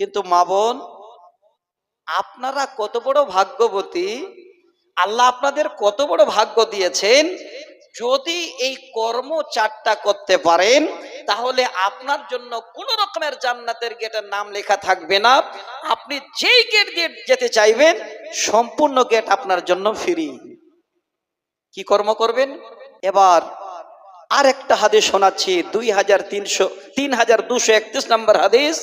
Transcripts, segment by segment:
কিন্তু মা বোন, আপনারা কত বড় ভাগ্যবতী, আল্লাহ আপনাদের কত বড় ভাগ্য দিয়েছেন। যদি এই কর্ম চারটা করতে পারেন, তাহলে আপনার জন্য কোন রকমের জান্নাতের গেটের নাম লেখা থাকবে না। আপনি যেই গেট গেট যেতে চাইবেন, সম্পূর্ণ গেট আপনার জন্য ফ্রি। কি কর্ম করবেন? এবার আর একটা হাদিস শোনাচ্ছি, দুই হাজার তিনশো, তিন হাজার দুশো একত্রিশ নম্বর হাদিস।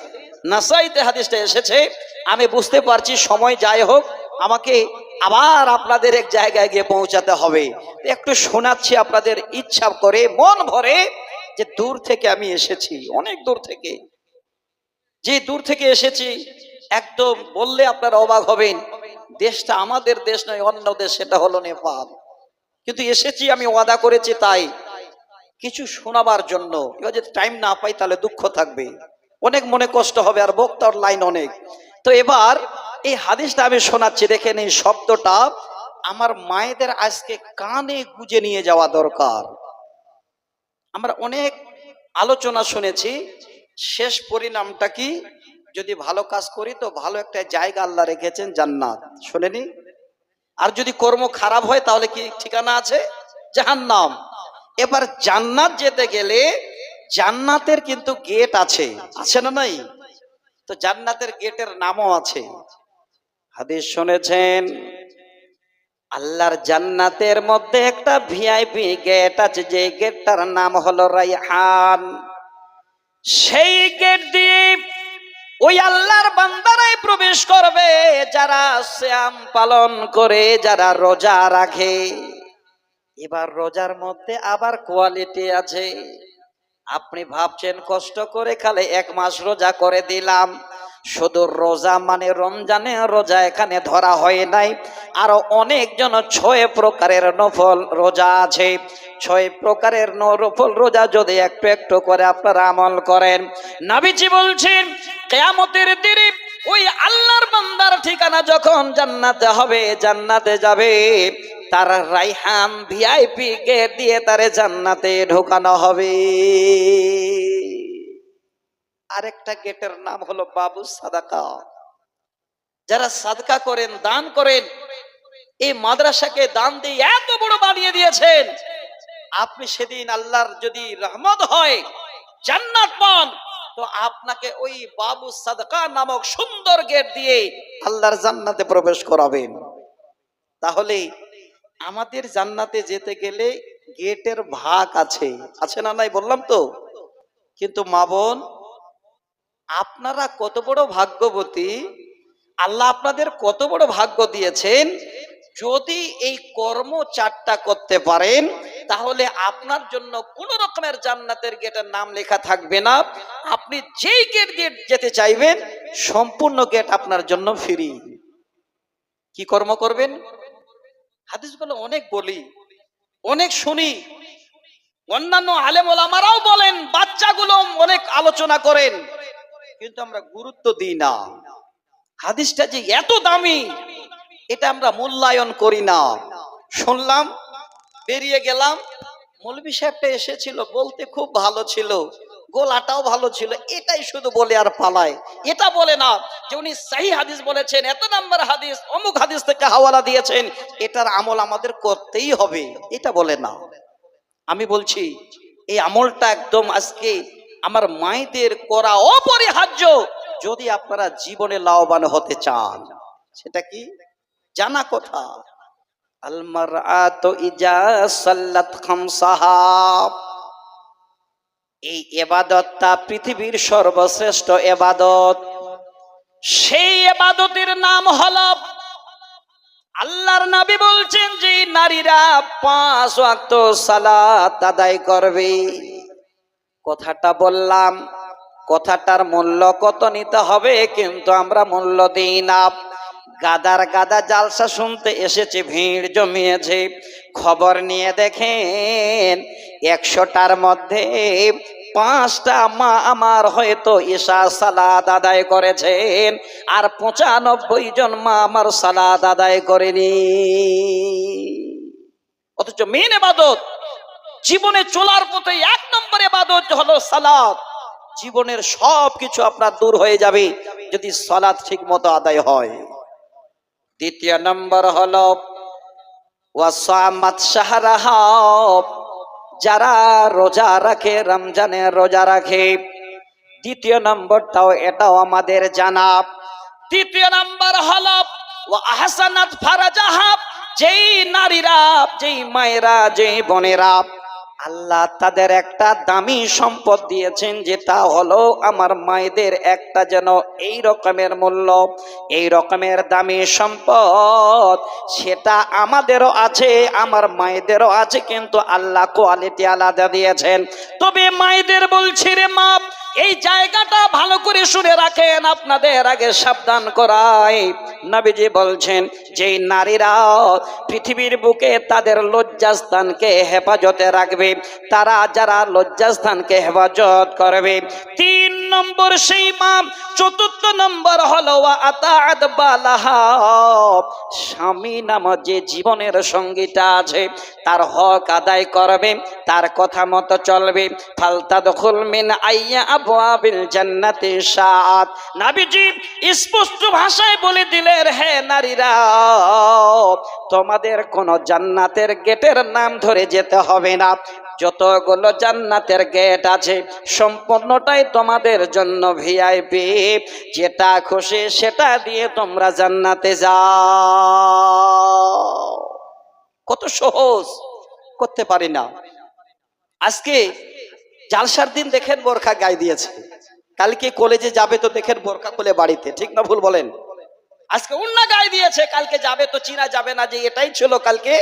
নাসাইতে হাদিসটা এসেছে, আমি বুঝতে পারছি, সময় যাই হোক, আমাকে আবার আপনাদের এক জায়গায় গিয়ে পৌঁছাতে হবে। একটু শোনাচ্ছি আপনাদের ইচ্ছা করে, মন ভরে যে দূর থেকে আমি এসেছি, অনেক দূর থেকে। যে দূর থেকে এসেছি, একদম বললে আপনারা অবাক হবেন, দেশটা আমাদের দেশ নয়, অন্য দেশ, সেটা হলো নেপাল। কিন্তু এসেছি, আমি ওয়াদা করেছি তাই। কিছু শোনাবার জন্য, এবার যদি টাইম না পাই, তাহলে দুঃখ থাকবে। অনেক মনে কষ্ট হবে আর বক্তার লাইন অনেক। তো এবার এই হাদিসটা আমি শোনাচ্ছি দেখেন এই শব্দটা। আমার মায়েদের আজকে কানে গুজে নিয়ে যাওয়া দরকার। আমরা অনেক আলোচনা শুনেছি, শেষ পরিণামটা কি? যদি ভালো কাজ করি তো ভালো একটা জায়গা আল্লাহ রেখেছেন, জান্নাত। শুনেনি আর যদি কর্ম খারাপ হয় তাহলে কি ঠিকানা আছে? জাহান্নাম। এবার জান্নাত যেতে গেলে জান্নাতের কিন্তু গেট আছে। আছে না নাই? তো জান্নাতের গেটের নামও আছে। হাদিস শুনেছেন, আল্লাহর জান্নাতের মধ্যে একটা ভিআইপি গেট আছে, যে গেটটার নাম হলো রাইহান সেই গেট দিয়ে ওই আল্লাহর বান্দারাই প্রবেশ করবে, যারা শ্যাম পালন করে, যারা রোজা রাখে। এবার রোজার মধ্যে আবার কোয়ালিটি আছে। আপনি ভাবছেন কষ্ট করে খালে এক মাস রোজা করে দিলাম। শুধু রোজা মানে রমজানে রোজা এখানে ধরা হয় নাই। আরও অনেকজন ছয় প্রকারের নফল রোজা আছে। ছয় প্রকারের নফল রোজা যদি একটু একটু করে আপনারা আমল করেন। নাবিজি বলছেন, কেয়ামতের দিনে ওই আল্লাহর বান্দার ঠিকানা যখন জান্নাতে হবে, জান্নাতে যাবে। তার রাইহান ভিআইপি গেট দিয়ে তারে জান্নাতে ঢোকানো হবে। আরেকটা গেটের নাম হলো বাবু সাদাকা। যারা সাদকা করেন, দান করেন, এই মাদ্রাসাকে দান দিয়ে এত বড় বানিয়ে দিয়েছেন। আপনি সেদিন আল্লাহর যদি রহমত হয়, জান্নাত পান, তো আপনাকে ওই বাবু সাদকা নামক সুন্দর গেট দিয়ে আল্লাহর জান্নাতে প্রবেশ করাবেন। তাহলে আমাদের জান্নাতে যেতে গেলে গেটের ভাগ আছে। আছে না নাই বললাম তো? কিন্তু মা বোন, আপনারা কত বড় ভাগ্যবতী? আল্লাহ আপনাদের কত বড় ভাগ্য দিয়েছেন। যদি এই কর্ম চারটা করতে পারেন, তাহলে আপনার জন্য কোন রকমের জান্নাতের গেটের নাম লেখা থাকবে না। আপনি যেই গেট গেট যেতে চাইবেন, সম্পূর্ণ গেট আপনার জন্য ফ্রি। কি কর্ম করবেন? হাদিসগুলো অনেক বলি, অনেক শুনি। অন্যান্য আলেম ওলামারাও বলেন, বাচ্চাগুলো অনেক আলোচনা করেন, কিন্তু আমরা গুরুত্ব দিই না। হাদিসটা যে এত দামি, এটা আমরা মূল্যায়ন করি না। শুনলাম, বেরিয়ে গেলাম মৌলবী সাহেবটা এসেছিল, বলতে খুব ভালো ছিল। গোলাটাও ভালো ছিল, এটাই শুধু বলে আর পালায়। এটা বলে না যে উনি সাহি হাদিস বলেছেন, এত নাম্বার হাদিস, অমুক হাদিস থেকে হাওয়ালা দিয়েছেন, এটার আমল আমাদের করতেই হবে, এটা বলে না। আমি বলছি, এই আমলটা একদম আজকে আমার মায়েদের করা অপরিহার্য, যদি আপনারা জীবনে লাভবান হতে চান। সেটা কি? জানা কথা। আলমার আত ইজা সাল্লাত খামসাহা। এই এবাদতটা পৃথিবীর সর্বশ্রেষ্ঠ এবাদত। সেই এবাদতের নাম হল আল্লাহর নবী বলছেন যে নারীরা পাঁচ ওয়াক্ত সালাত আদায় করবে। কথাটা বললাম, কথাটার মূল্য কত নিতে হবে, কিন্তু আমরা মূল্য দিই না। গাদার গাদা জালসা শুনতে এসেছে, ভিড় জমিয়েছে। খবর নিয়ে দেখেন, একশোটার মধ্যে পাঁচটা মা আমার হয়তো ঈশা সালাদ আদায় করেছেন, আর পঁচানব্বই জন মা আমার সালাদ আদায় করেনি। অথচ মেন এবাদত, জীবনে চলার পথে এক নম্বর এবাদত হলো সালাদ। জীবনের সব কিছু আপনার দূর হয়ে যাবে যদি সলাৎ ঠিক মতো আদায় হয়। দ্বিতীয় নম্বর হলো যারা রোজা রাখে রমজানের রোজা রাখে। দ্বিতীয় নম্বরটাও এটাও আমাদের জানা। তৃতীয় নম্বর হল ও আহসানাত যেই নারীরা, যেই মায়েরা, যেই বোনেরা আল্লাহ তাদের একটা দামি সম্পদ দিয়েছেন, যেটা হলো আমার মায়েদের একটা যেন এই রকমের মূল্য, এই রকমের দামি সম্পদ। সেটা আমাদেরও আছে, আমার মায়েদেরও আছে, কিন্তু আল্লাহ কোয়ালিটি আলাদা দিয়েছেন। তবে মায়েদের বলছি রে মা এই জায়গাটা ভালো করে শুনে রাখেন, আপনাদের আগে সাবধান করাই। নবীজি বলছেন, যেই নারীরা পৃথিবীর বুকে তাদের লজ্জাস্থানকে হেফাজতে রাখবে, তারা যারা লজ্জাস্থানকে হেফাজত করবে, তিন নম্বর সেই মা চতুর্থ নম্বর হলো স্বামী নাম যে জীবনের সঙ্গীটা আছে, তার হক আদায় করবে, তার কথা মতো চলবে। ফালতা দখল মিন আইয়া আবু স্পষ্ট ভাষায় বলে দিলেন, হে নারীরা, তোমাদের কোন জান্নাতের গেটের নাম ধরে যেতে হবে না। যতগুলো জান্নাতের গেট আছে, সম্পূর্ণটাই তোমাদের জন্য ভিআইপি। যেটা খুশি সেটা দিয়ে তোমরা জান্নাতে যাও। কত সহজ, করতে পারি না। আজকে জালসার দিন দেখেন বোরখা গায়ে দিয়েছে। কালকে কলেজে যাবে তো দেখেন বোরখা খুলে বাড়িতে, ঠিক না ভুল বলেন? আজকে উন্না গায়ে দিয়েছে, কালকে যাবে তো চিনা যাবে না যে এটাই ছিল কালকে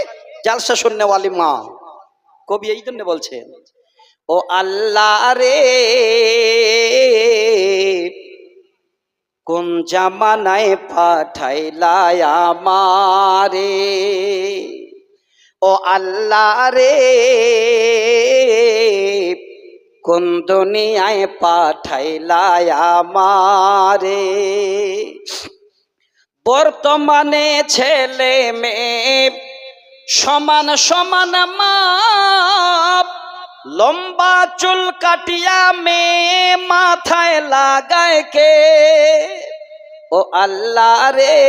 জালসা শূন্যওয়ালি মা। কবি এই জন্য বলছেন ও আল্লাহ রে, কোন জামানায় পাঠাইলা আমারে? ও আল্লাহ রে কোন দুনিয়ায় পাঠাইলা আমারে। বর্তমানে ছেলে মেয়ে সমান সমান মাপ, লম্বা চুল কাটিয়া মেয়ে মাথায় লাগায় কে? ও আল্লাহ রে,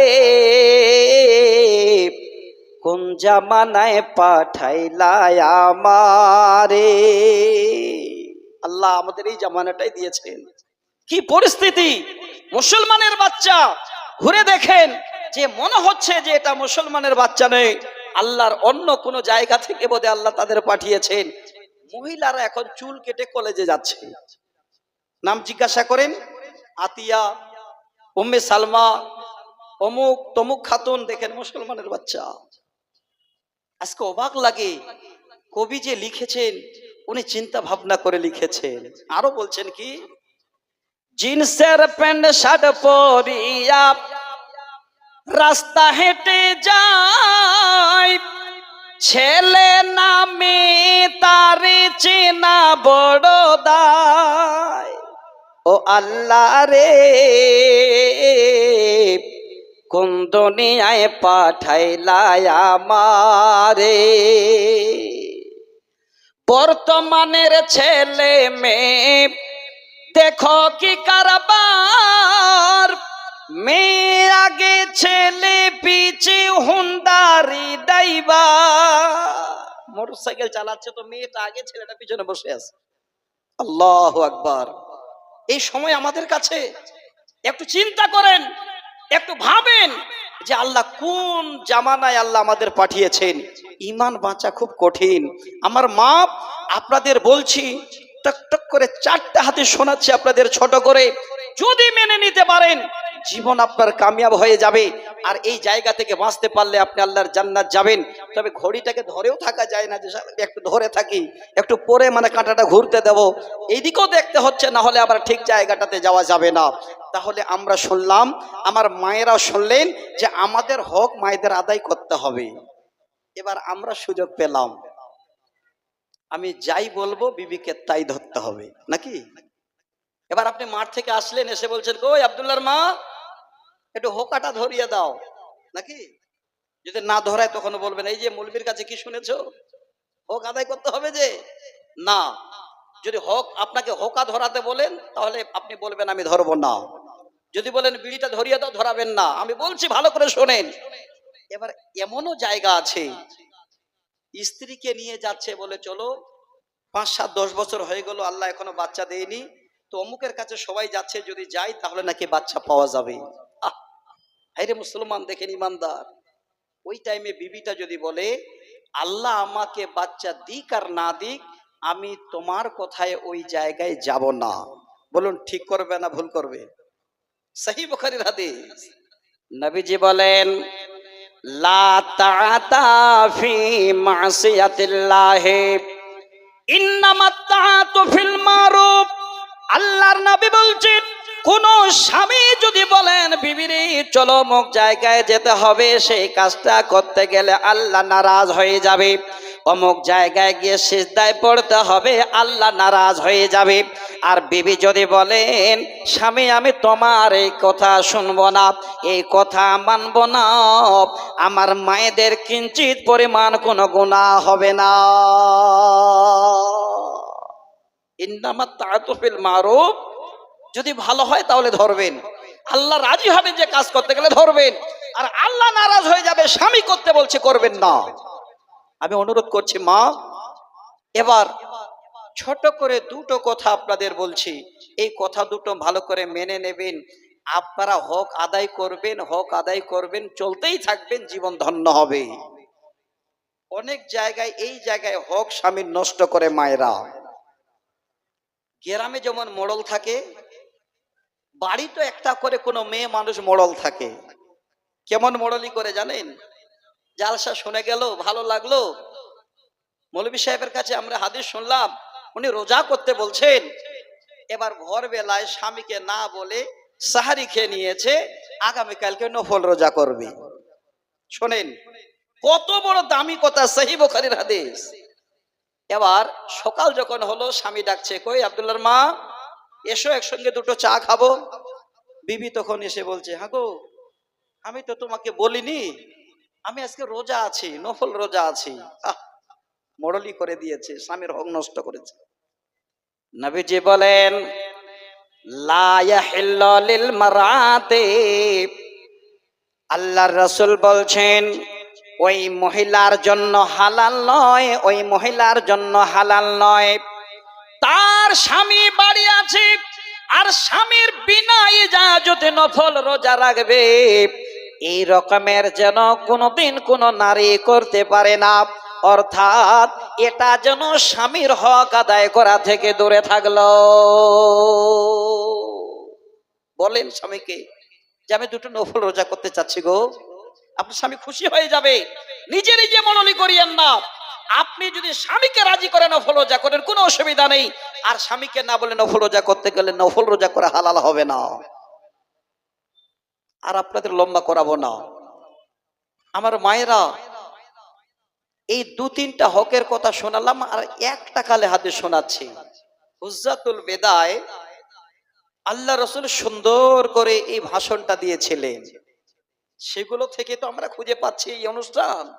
কোন জামানায় পাঠাইলা আমারে? আল্লাহ আমাদের এই জামানাটাই দিয়েছেন। কি পরিস্থিতি? মুসলমানের বাচ্চা, ঘুরে দেখেন যে মনে হচ্ছে যে এটা মুসলমানের বাচ্চা নেই আল্লাহর অন্য কোনো জায়গা থেকে বোধহয় আল্লাহ তাদের পাঠিয়েছেন। মহিলারা এখন চুল কেটে কলেজে যাচ্ছে। নাম জিজ্ঞাসা করেন, আতিয়া, উম্মে সালমা, অমুক তমুক খাতুন, দেখেন মুসলমানের বাচ্চা। আজকে অবাক লাগে, কবি যে লিখেছেন উনি চিন্তা ভাবনা করে লিখেছেন। আরও বলছেন কি? জিন্সের প্যান্ট, শার্ট পরিয়া রাস্তা হেঁটে যায় ছেলে নামে তার চেনা বড় দায়। ও আল্লাহ রে, কোন দুনিয়ায় পাঠাইলা আমারে। বর্তমানের ছেলে মেয়ে। দেখো কি কারবার। মেয়ে আগে ছেলে পিছে হুন্ডারি ডাইবা মোটর সাইকেল চালাচ্ছে তো মেয়েটা আগে ছেলেটা পিছনে বসে আছে। আল্লাহ আকবার। এই সময় আমাদের কাছে একটু চিন্তা করেন। একটু ভাবেন যে আল্লাহ কোন জামানায় আল্লাহ আমাদের পাঠিয়েছেন। ইমান বাঁচা খুব কঠিন। আমার মা আপনাদের বলছি টক টক করে চারটা হাতে শোনাচ্ছি আপনাদের ছোট করে। যদি মেনে নিতে পারেন জীবন আপনার কামিয়াব হয়ে যাবে। আর এই জায়গা থেকে বাঁচতে পারলে আপনি আল্লাহর জান্নাত যাবেন। তবে ঘড়িটাকে ধরেও থাকা যায় না যে একটু ধরে থাকি, একটু পরে মানে কাঁটাটা ঘুরতে দেব। এইদিকেও দেখতে হচ্ছে, না হলে আবার ঠিক জায়গাটাতে যাওয়া যাবে না। তাহলে আমরা শুনলাম, আমার মায়েরা শুনলেন যে আমাদের হক মায়েদের আদায় করতে হবে। এবার আমরা সুযোগ পেলাম। আমি যাই বলব, বিবিকে তাই ধরতে হবে। নাকি? এবার আপনি মাঠ থেকে আসলেন, এসে বলছেন, কই আব্দুল্লাহর মা? একটু হোকাটা ধরিয়ে দাও। নাকি? যদি না ধরায় তখন বলবেন, এই যে মৌলবীর কাছে কি শুনেছ? হোক আদায় করতে হবে যে। না। যদি হক, আপনাকে হোকা ধরাতে বলেন, তাহলে আপনি বলবেন, আমি ধরবো না। যদি বলেন, বিড়িটা ধরিয়ে দাও, ধরাবেন না। আমি বলছি, ভালো করে শোনেন। এবার এমনও জায়গা আছে, স্ত্রীকে নিয়ে যাচ্ছে বলে, চলো, পাঁচ, সাত, দশ বছর হয়ে গেল, আল্লাহ এখনও বাচ্চা দেয়নি। তো অমুকের কাছে সবাই যাচ্ছে, যদি যাই, তাহলে নাকি বাচ্চা পাওয়া যাবে। হাইরে মুসলমান দেখেন ইমানদার। ওই টাইমে বিবিটা যদি বলে, আল্লাহ আমাকে বাচ্চা দিক আর না দিক, আমি তোমার কথায় ওই জায়গায় যাব না। বলুন, ঠিক করবে না ভুল করবে? সহি বুখারীর হাদিস। নবীজি বলেন, লা ফি আল্লাহর নবী বলছেন কোন স্বামী যদি বলেন, বিবিরি, চলো মুখ জায়গায় যেতে হবে, সেই কাজটা করতে গেলে আল্লাহ নারাজ হয়ে যাবে। অমুক জায়গায় গিয়ে সিজদায় পড়তে হবে, আল্লাহ নারাজ হয়ে যাবে। আর বিবি যদি বলেন, স্বামী, আমি তোমার এই কথা শুনব না, এই কথা মানব না, আমার মায়েদের কিঞ্চিত পরিমাণ কোনো গুণা হবে না। ইন্নামাত তাআতুফিল মারুফ। যদি ভালো হয় তাহলে ধরবেন। আল্লাহ রাজি হবেন যে কাজ করতে গেলে ধরবেন। আর আল্লাহ নারাজ হয়ে যাবে, স্বামী করতে বলছে করবেন না। আমি অনুরোধ করছি, মা, এবার ছোট করে দুটো কথা আপনাদের বলছি। এই কথা দুটো ভালো করে মেনে নেবেন। আপনারা হক আদায় করবেন, হক আদায় করবেন, চলতেই থাকবেন, জীবন ধন্য হবে। অনেক জায়গায়, এই জায়গায় হক স্বামীর নষ্ট করে মায়েরা। গ্রামে যেমন মোড়ল থাকে বাড়ি তো একটা করে কোনো মেয়ে মানুষ মোড়ল থাকে। কেমন মোড়লি করে জানেন? জালসা শুনে গেল, ভালো লাগল। মৌলবী সাহেবের কাছে আমরা হাদিস শুনলাম, উনি রোজা করতে বলছেন। এবার ভোর বেলায় স্বামীকে না বলে সাহারি খেয়ে নিয়েছে, আগামীকালকে নফল রোজা করবে। শোনেন, কত বড় দামি কথা, সহি বোখারির হাদিস। এবার সকাল যখন হলো, স্বামী ডাকছে, কই আব্দুল্লাহর মা? এসো একসঙ্গে দুটো চা খাব। বিবি তখন এসে বলছে হ্যাঁ গো, আমি তো তোমাকে বলিনি, আমি আজকে রোজা আছি, নফল রোজা আছি। মরলি করে দিয়েছে, স্বামীর হক নষ্ট করেছে। নবীজি বলেন আল্লাহর রাসূল বলছেন, ওই মহিলার জন্য হালাল নয়, ওই মহিলার জন্য হালাল নয়। তার স্বামী বাড়ি আছে, আর স্বামীর বিনা ইজাজতে নফল রোজা রাখবে। এই রকমের যেন কোনোদিন কোনো নারী করতে পারে না। অর্থাৎ এটা যেন স্বামীর হক আদায় করা থেকে দূরে থাকল। বলেন স্বামীকে, যে আমি দুটো নফল রোজা করতে চাচ্ছি গো, আপনার স্বামী খুশি হয়ে যাবে। নিজে নিজে মনলি করিয়েন না। আপনি যদি স্বামীকে রাজি করে নফল রোজা করেন, কোনো অসুবিধা নেই। আর স্বামীকে না বলে নফল রোজা করতে গেলে নফল রোজা করা হালাল হবে না। আর আপনাদের লম্বা করাবো না। আমার মায়েরা এই দু তিনটা হকের কথা শোনালাম আর একটা কালে হাতে শোনাচ্ছি। হুজ্জাতুল বেদায় আল্লাহ রসুল সুন্দর করে এই ভাষণটা দিয়েছিলেন। সেগুলো থেকে তো আমরা খুঁজে পাচ্ছি এই অনুষ্ঠান।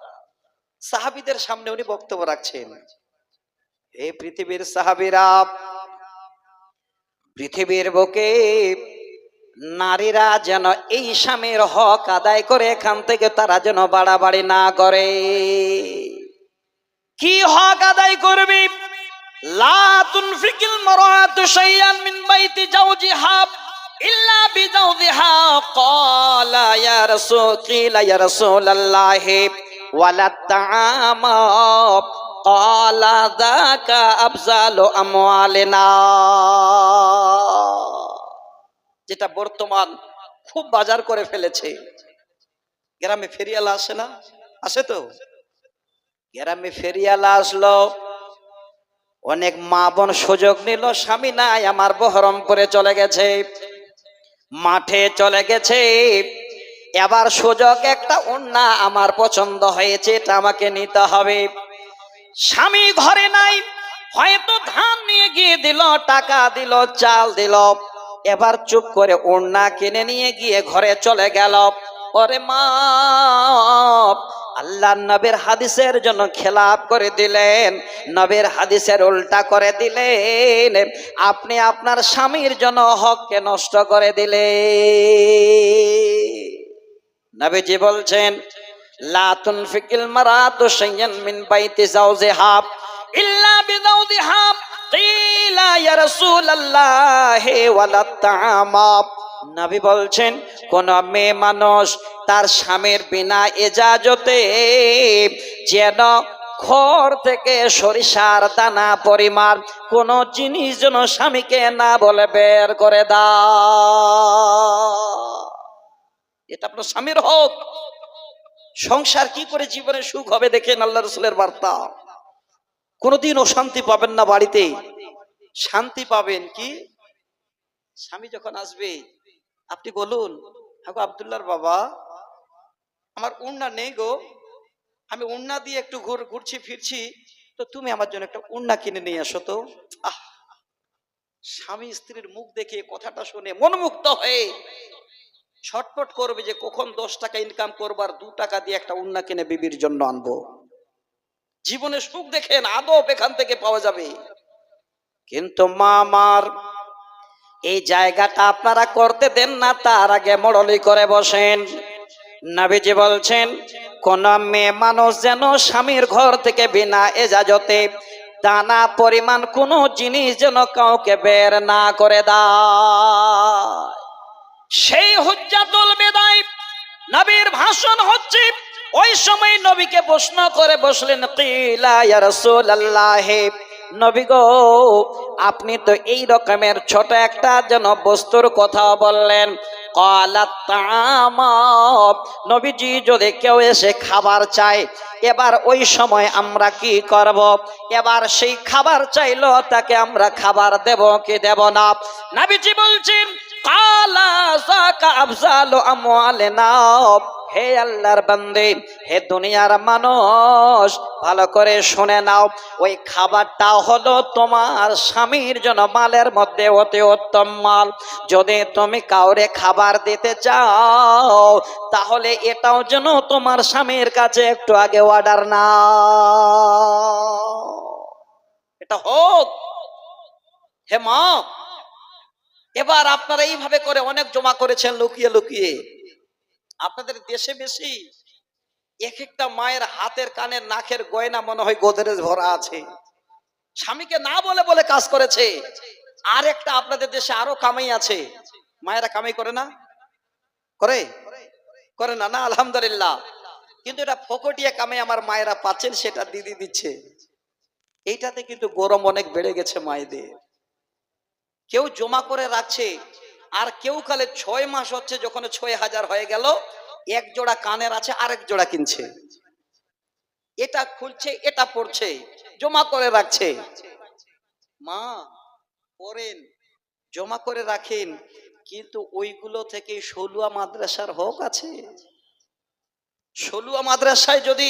সাহাবিদের সামনে উনি বক্তব্য রাখছেন। এই পৃথিবীর সাহাবিরা, পৃথিবীর বুকে নারীরা যেন এই স্বামীর হক আদায় করে এখান থেকে তারা যেন বাড়াবাড়ি না করে। কি হক আদায় করবি? লা ওয়ালা আফজালু যেটা বর্তমান খুব বাজার করে ফেলেছে। গ্রামে ফেরিয়ালা আসে না? আসে তো? গ্রামে ফেরিয়ালা আসলো, অনেক মা বোন সুযোগ নিল, স্বামী নাই, আমার বহরম করে চলে গেছে। মাঠে চলে গেছে। এবার সুযোগ একটা অন্যা আমার পছন্দ হয়েছে, এটা আমাকে নিতে হবে। স্বামী ঘরে নাই, হয়তো ধান নিয়ে গিয়ে দিল, টাকা দিল, চাল দিল। এবার চুপ করে ওড়না কিনে নিয়ে গিয়ে ঘরে চলে গেল। ওরে মা আল্লাহ নবের হাদিসের জন্য খেলাপ করে দিলেন, নবের হাদিসের উল্টা করে দিলেন। আপনি আপনার স্বামীর জন্য হককে নষ্ট করে দিলেন। নবীজি বলছেন, লা তুনফিকিল মারাতু শাইয়ান মিন বাইতি যাওজিহা ইল্লা বিযাওজিহা কিলা ইয়া রাসূলুল্লাহ ওয়ালা তাআমা। নবী বলছেন, কোন মেয়ে মানুষ তার স্বামীর বিনা এজাজতে যেন ঘর থেকে সরিষার দানা পরিমাণ কোন জিনিস যেন স্বামীকে না বলে বের করে দাও। এটা আপনার স্বামীর হোক। সংসার কি করে জীবনে সুখ হবে দেখেন আল্লাহ রসুলের বার্তা। কোনোদিন অশান্তি পাবেন না বাড়িতে। শান্তি পাবেন কি? স্বামী যখন আসবে, আপনি বলুন, হাগো আবদুল্লার বাবা, আমার উন্না নেই গো। আমি উন্না দিয়ে একটু ঘুর, ঘুরছি, ফিরছি। তো তুমি আমার জন্য একটা উন্না কিনে নিয়ে আসো তো। আহ! স্বামী স্ত্রীর মুখ দেখে কথাটা শুনে মনমুক্ত হয়ে ছটপট করবে যে কখন দশ টাকা ইনকাম করব আর দু টাকা দিয়ে একটা উন্না কিনে বিবির জন্য আনব। জীবনে সুখ দেখেন, আদব এখান থেকে পাওয়া যাবে। কিন্তু মা আমার এই জায়গাটা আপনারা করতে দেন না, তার আগে মরলি করে বসেন। নাবিজি বলছেন, কোন মেয়ে মানুষ যেন স্বামীর ঘর থেকে বিনা এজাজতে দানা পরিমাণ কোনো জিনিস যেন কাউকে বের না করে দেয়। সেই হুজ্জাতুল বেদায়। নবীর ভাষণ হচ্ছে, ওই সময় নবীকে প্রশ্ন করে বসলেন, কিলা ইয়া রাসূলুল্লাহ? নবী গো, আপনি তো এই রকমের ছোট একটা যেন বস্তুর কথা বললেন। নবীজি, যদি কেউ এসে খাবার চায়, এবার ওই সময় আমরা কি করব? এবার সেই খাবার চাইলো তাকে আমরা খাবার দেব কি দেব না? নবীজি বলছেন কালা সাকা আফজালু আমওয়ালিনা। হে আল্লাহর বান্দে, হে দুনিয়ার মানুষ, ভালো করে শুনে নাও। ওই খাবারটা হলো তোমার স্বামীর জন্য মালের মধ্যে অতি উত্তম মাল। যদি তুমি কাউরে খাবার দিতে চাও, তাহলে এটাও যেন তোমার স্বামীর কাছে একটু আগে অর্ডার না এটা হোক। হে মা এবার আপনারা এইভাবে করে অনেক জমা করেছেন লুকিয়ে লুকিয়ে। আপনাদের দেশে বেশি এক একটা মায়ের হাতের, কানের, নাকের গয়না মনে হয় গোদরেজ ভরা আছে। স্বামীকে না বলে বলে কাজ করেছে। আর একটা আপনাদের দেশে আরও কামাই আছে। মায়েরা কামাই করে না? করে? করে না না, আলহামদুলিল্লাহ। কিন্তু এটা ফকটিয়া কামাই আমার মায়েরা পাচ্ছেন, সেটা দিদি দিচ্ছে। এইটাতে কিন্তু গরম অনেক বেড়ে গেছে মায়েদের। কেউ জমা করে রাখছে, আর কেউ কালে ছয় মাস হচ্ছে যখন ছয় হাজার হয়ে গেল, এক জোড়া কানের আছে, আরেক জোড়া কিনছে। এটা খুলছে, এটা পড়ছে, জমা করে রাখছে। মা, পড়েন, জমা করে রাখেন, কিন্তু ওইগুলো থেকে সলুয়া মাদ্রাসার হক আছে। সলুয়া মাদ্রাসায় যদি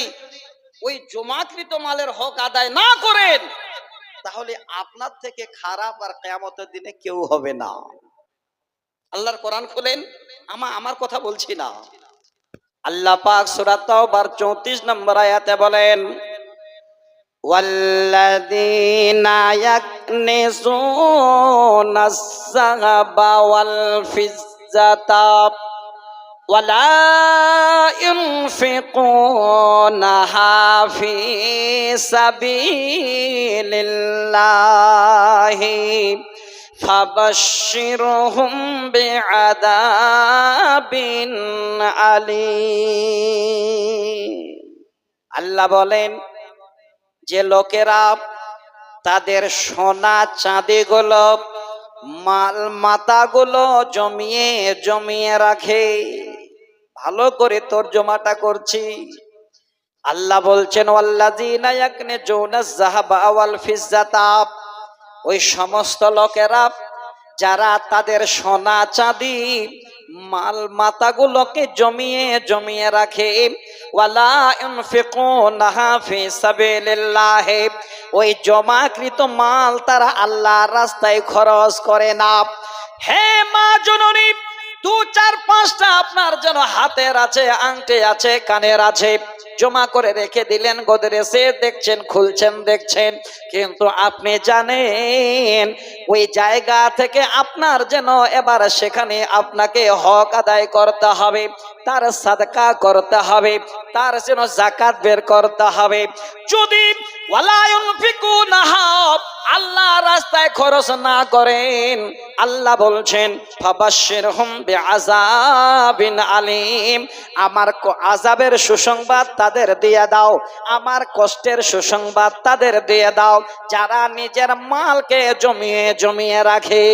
ওই জমাকৃত মালের হক আদায় না করেন তাহলে আপনার থেকে খারাপ আর কেয়ামতের দিনে কেউ হবে না আল্লাহর কোরআন খুলেন আমা আমার কথা বলছি না আল্লাহ পাক সূরা তাওবার 34 নম্বর আয়াতে বলেন والذين يكنزون الذهب والفضة ولا ينفقونها في سبيل الله فبشرهم بعذاب أليم আল্লাহ বলেন যে লোকেরা তাদের সোনা চাঁদিগুলো মাল মাতাগুলো জমিয়ে জমিয়ে রাখে ভালো করে তর্জমাটা করছি। আল্লাহ বলছেন ওই সমস্ত লোকেরা যারা তাদের সোনা চাঁদি মাল মাতাগুলোকে জমিয়ে জমিয়ে রাখে ওই জমাকৃত মাল তারা আল্লাহর রাস্তায় খরচ করে না। হে মা জননী দু চার পাঁচটা আপনার যেন হাতের আছে আংটে আছে কানের আছে। জমা করে রেখে দিলেন গোদরেজে দেখছেন, খুলছেন, দেখছেন। কিন্তু আপনি জানেন, ওই জায়গা থেকে আপনার যেন এবার সেখানে আপনাকে হক আদায় করতে হবে, তার সাদকা করতে হবে, তার যেন জাকাত বের করতে হবে। যদি আল্লাহ রাস্তায় খরচ না করেন, আল্লাহ বলছেন আলিম। আমার আযাবের সুসংবাদ তাদের দিয়ে দাও। আমার কষ্টের সুসংবাদ তাদের দিয়ে দাও। যারা নিজের মালকে জমিয়ে জমিয়ে রাখে।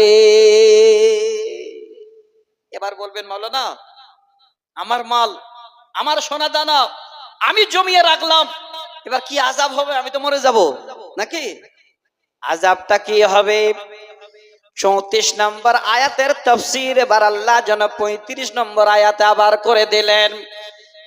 এবার বলবেন, মৌলানা, আমার মাল, আমার সোনা দানা, আমি জমিয়ে রাখলাম। এবার কি আজাব হবে? আমি তো মরে যাব। নাকি? আজাবটা কি হবে? চৌত্রিশ নম্বর আয়াতের তফসির, এবার আল্লাহ যেন পঁয়ত্রিশ নম্বর আয়াতে আবার করে দিলেন।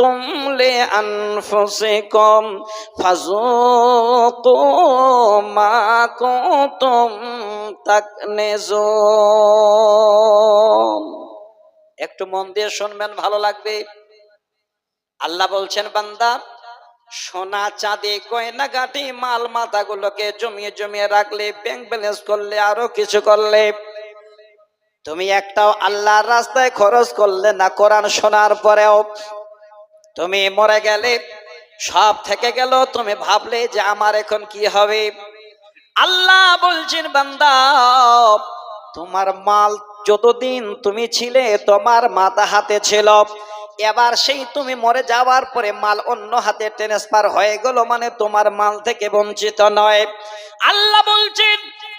জুহুরুহুম হাজা মা কানাস্তুম লিআনফুসিকুম ফাযুকু মা কুনতুম তাকনিজুন। একটু মন দিয়ে শুনবেন, ভালো লাগবে? আল্লাহ বলছেন, বান্দা, সোনা চাঁদি, গয়না গাটি মাল মাথাগুলোকে জমিয়ে জমিয়ে রাখলে ব্যাংক ব্যালেন্স করলে, আরও কিছু করলে, তুমি একটাও আল্লাহর রাস্তায় খরচ করলে না, কোরআন শোনার পরেও তুমি মরে গেলে, সব থেকে গেল, তুমি ভাবলে যে আমার এখন কি হবে? আল্লাহ বলছেন, বান্দা, তোমার মাল যতদিন তুমি ছিলে, তোমার মাথা হাতে ছিল। এবার সেই তুমি মরে যাওয়ার পরে মাল অন্য হাতে ট্রান্সফার হয়ে গেল মানে তোমার মাল থেকে বঞ্চিত নয়। আল্লাহ বলছেন,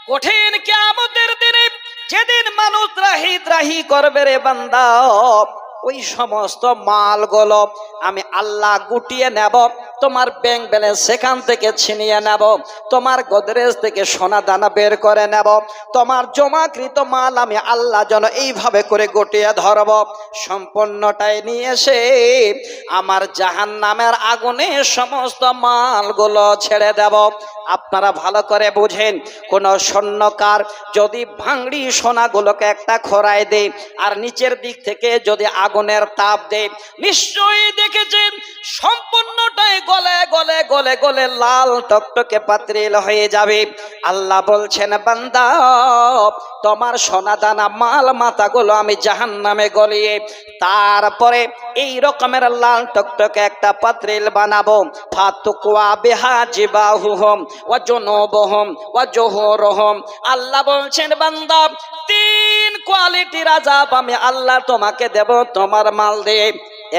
কঠিন কিয়ামতের দিনে যেদিন মানুষ রাহি ত্রাহি করবে রে বান্দা ওই সমস্ত মালগুলো আমি আল্লাহ গুটিয়ে নেব, তোমার ব্যাংক ব্যালেন্স সেখান থেকে ছিনিয়ে নেব, তোমার গোদরেজ থেকে সোনা দানা বের করে নেব, তোমার জমাকৃত মাল আমি আল্লাহ যেন এইভাবে করে গুটিয়ে ধরব। সম্পূর্ণটাই নিয়ে এসে আমার জাহান নামের আগুনে সমস্ত মালগুলো ছেড়ে দেব। আপনারা ভালো করে বুঝেন, কোন স্বর্ণকার যদি ভাঙড়ি সোনাগুলোকে একটা খোরায় দেয় আর নিচের দিক থেকে যদি আগুনের তাপ দেয়, নিশ্চয়ই দেখেছেন সম্পূর্ণটাই গলে গলে গলে গলে লাল টকটকে পাত্রিল হয়ে যাবে। আল্লাহ বলছেন, বান্দা, তোমার সোনা দানা মাল মাথাগুলো আমি জাহান নামে গলিয়ে, তারপরে এই রকমের লাল টকটকে একটা পাত্রিল বানাবো। ফাতুকুয়া বেহা জিবাহুহম, ওয়া জুনুবুহুম, ওয়া জুহুরুহুম। আল্লাহ বলছেন, বান্দা, তিন কোয়ালিটির আযাব আমি আল্লাহ তোমাকে দেব, তোমার মাল দিয়ে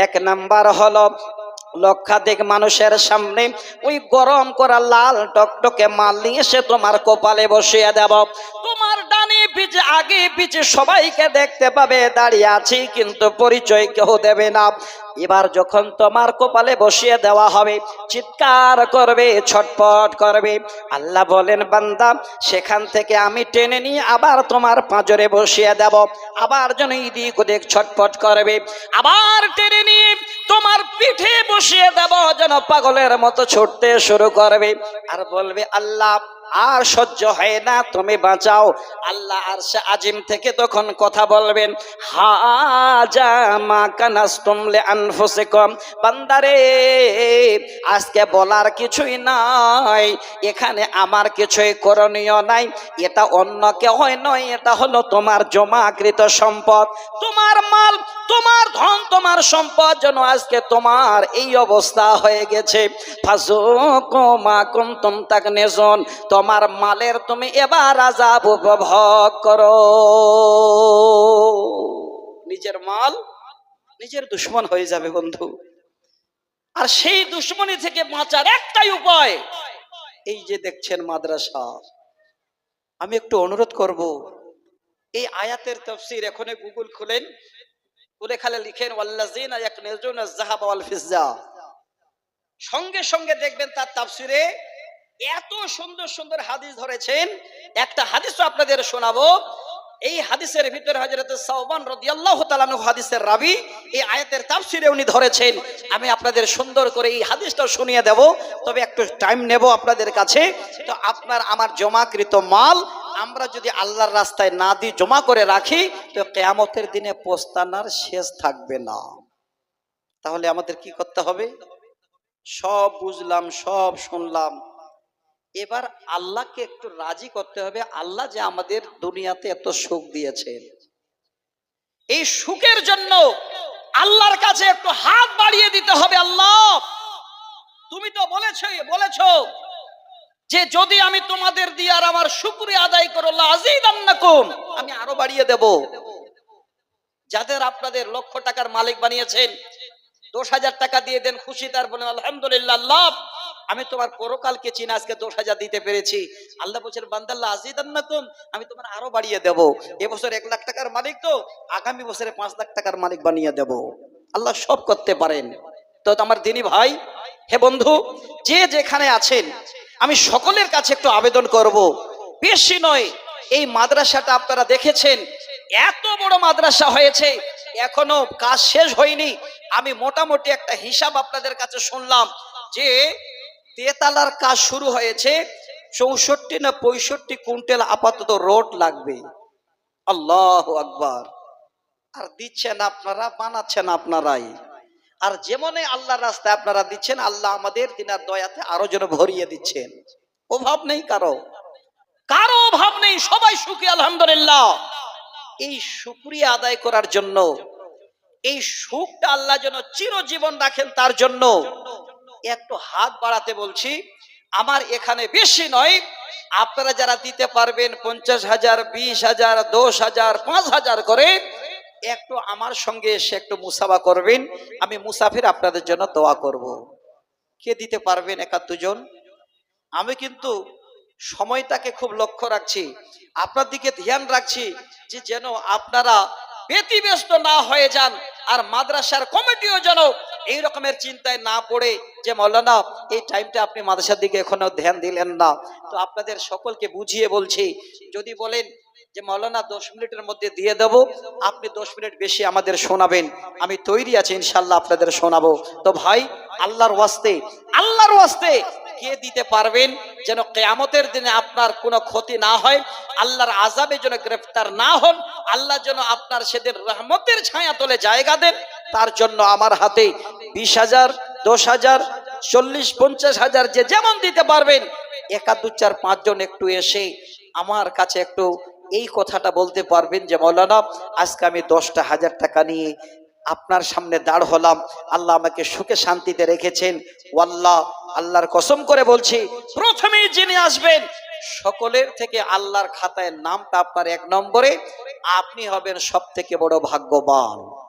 এক নাম্বার হলো, লক্ষাধিক মানুষের সামনে ওই গরম করা লাল টকটকে মাল নিয়ে সে তোমার কপালে বসিয়ে দেব। তোমার ডানে পিছে আগে পিছে সবাইকে দেখতে পাবে, দাঁড়িয়ে আছি কিন্তু পরিচয় কেউ দেবে না। এবার যখন তোমার কপালে বসিয়ে দেওয়া হবে, চিৎকার করবে, ছটপট করবে। আল্লাহ বলেন, বান্দা, সেখান থেকে আমি টেনে নিয়ে আবার তোমার পাঁজরে বসিয়ে দেব। আবার যেন ইদিক ওদিক ছটপট করবে। আবার টেনে নিয়ে তোমার পিঠে বসিয়ে দেব, যেন পাগলের মতো ছুটতে শুরু করবে। আর বলবে, আল্লাহ আর সহ্য হয় না, তুমি বাঁচাও। আল্লাহ আর সে আজিম থেকে তখন কথা বলবেন, হাজা মা কানাস্তুমলে আনফুসিকুম বান্দারে, আজকে বলার কিছুই নাই, এখানে আমার কিছুই করণীয় নাই, এটা অন্য কেউ নয়, এটা হলো তোমার জমাকৃত সম্পদ। তোমার মাল, তোমার ধন, তোমার সম্পদ যেন আজকে তোমার এই অবস্থা হয়ে গেছে। ফাজুকুমা কুনতুম তাকনিজুন তোমার মালের তুমি এবার আযাব উপভোগ করো। নিজের মাল নিজের দুশ্মন হয়ে যাবে বন্ধু। আর সেই দুশ্মনী থেকে বাঁচার একটাই উপায়, এই যে দেখছেন মাদ্রাসা। আমি একটু অনুরোধ করব, এই আয়াতের তফসির এখনই গুগল খুলেন। খুলে খালে লিখেন সঙ্গে সঙ্গে দেখবেন তার তাফসিরে এত সুন্দর সুন্দর হাদিস ধরেছেন। একটা হাদিসও আপনাদের শোনাবো। এই হাদিসের ভিতরে হযরত সাওবান রাদিয়াল্লাহু তাআলা আনহু হাদিসের রাবি, এই আয়াতের তাফসিরে উনি ধরেছেন। আমি আপনাদের সুন্দর করে এই হাদিসটা শুনিয়ে দেব, তবে একটু টাইম নেব আপনাদের কাছে। তো আপনার আমার জমাকৃত মাল, আমরা যদি আল্লাহর রাস্তায় না দিয়ে জমা করে রাখি, তো কেয়ামতের দিনে পোস্তানার শেষ থাকবে না। তাহলে আমাদের কি করতে হবে? সব বুঝলাম, সব শুনলাম। এবার আল্লাহকে একটু রাজি করতে হবে। আল্লাহ যে আমাদের দুনিয়াতে এত সুখ দিয়েছেন। এই সুখের জন্য আল্লাহর কাছে একটু হাত বাড়িয়ে দিতে হবে, আল্লাহ। তুমি তো বলেছ বলেছ যে যদি আমি তোমাদের দিয়ে আর আমার শুকরিয়া আদায় করো আজিদান্নাকুম আমি আরও বাড়িয়ে দেব। যাদের আপনাদের লক্ষ টাকার মালিক বানিয়েছেন, দশ হাজার টাকা দিয়ে দেন খুশি, তার বলেন, আলহামদুলিল্লাহ, আল্লাহ আমি তোমার পরকালকে চিনে আজকে দশ হাজার দিতে পেরেছি। আল্লাহ বলছেন, বান্দাল্লাহ আজিদান্নাকুম আমি তোমার আরও বাড়িয়ে দেব। এবছর এক লাখ টাকার মালিক তো, আগামী বছরে পাঁচ লাখ টাকার মালিক বানিয়ে দেব। আল্লাহ সব করতে পারেন। তো আমার দিনী ভাই, হে বন্ধু, যে যেখানে আছেন, আমি সকলের কাছে একটু আবেদন করব। বেশি নয়, এই মাদ্রাসাটা আপনারা দেখেছেন, এত বড় মাদ্রাসা হয়েছে, এখনও কাজ শেষ হয়নি। আমি মোটামুটি একটা হিসাব আপনাদের কাছে শুনলাম যে তেতালার কাজ শুরু হয়েছে। চৌষট্টি না পঁয়ষট্টি কুইন্টাল আপাতত রোড লাগবে। আল্লাহ আকবার। আর দিচ্ছেন আপনারা, বানাচ্ছেন আপনারাই। আর যেমনে আল্লাহর রাস্তায় আপনারা দিচ্ছেন, আল্লাহ আমাদের তিনার দয়াতে আরও যেন ভরিয়ে দিচ্ছেন। অভাব নেই কারও। কারও অভাব নেই, সবাই সুখী, আলহামদুলিল্লাহ। এই শুক্রিয়া আদায় করার জন্য, এই সুখটা আল্লাহ যেন চিরজীবন রাখেন তার জন্য। একটু হাত বাড়াতে বলছি, আমার এখানে বেশি নয়, আপনারা যারা দিতে পারবেন পঞ্চাশ হাজার, বিশ হাজার, দশ হাজার, পাঁচ হাজার করে, একটু আমার সঙ্গে এসে একটু মুসাফা করবেন, আমি মুসাফির আপনাদের জন্য দোয়া করব। কে দিতে পারবেন একা দুজন আমি কিন্তু সময়টাকে খুব লক্ষ্য রাখছি, আপনার দিকে ধ্যান রাখছি যে যেন আপনারা ব্যতিব্যস্ত না হয়ে যান। আর মাদ্রাসার কমিটিও যেন এই রকমের চিন্তায় না পড়ে যে, মৌলানা, এই টাইমটা আপনি মাদ্রাসার দিকে এখনও ধ্যান দিলেন না। তো আপনাদের সকলকে বুঝিয়ে বলছি, যদি বলেন যে, মৌলানা, দশ মিনিটের মধ্যে দিয়ে দেব, আপনি দশ মিনিট বেশি আমাদের শোনাবেন। আমি তৈরি আছি, ইনশাল্লাহ আপনাদের শোনাবো। তো ভাই আল্লাহর ওয়াস্তে আল্লাহর ওয়াস্তে কে দিতে পারবেন যেন কেয়ামতের দিনে আপনার কোনো ক্ষতি না হয়? আল্লাহর আজাবে যেন গ্রেফতার না হন, আল্লাহ যেন আপনার সেদিন রহমতের ছায়া তোলে জায়গা দেন। তার জন্য আমার হাতে বিশ হাজার, দশ হাজার, চল্লিশ, পঞ্চাশ হাজার যে যেমন দিতে পারবেন, একা দু চার পাঁচজন একটু এসে আমার কাছে একটু এই কথাটা বলতে পারবেন যে, মৌলানা, আজকে আমি দশটা হাজার টাকা নিয়ে আপনার সামনে দাঁড় হলাম। আল্লাহ আমাকে সুখে শান্তিতে রেখেছেন। ওয়াল্লাহ, আল্লাহর কসম করে বলছি, প্রথমেই যিনি আসবেন, সকলের থেকে আল্লাহর খাতায় নামটা আপনার এক নম্বরে। আপনি হবেন সব থেকে বড় ভাগ্যবান।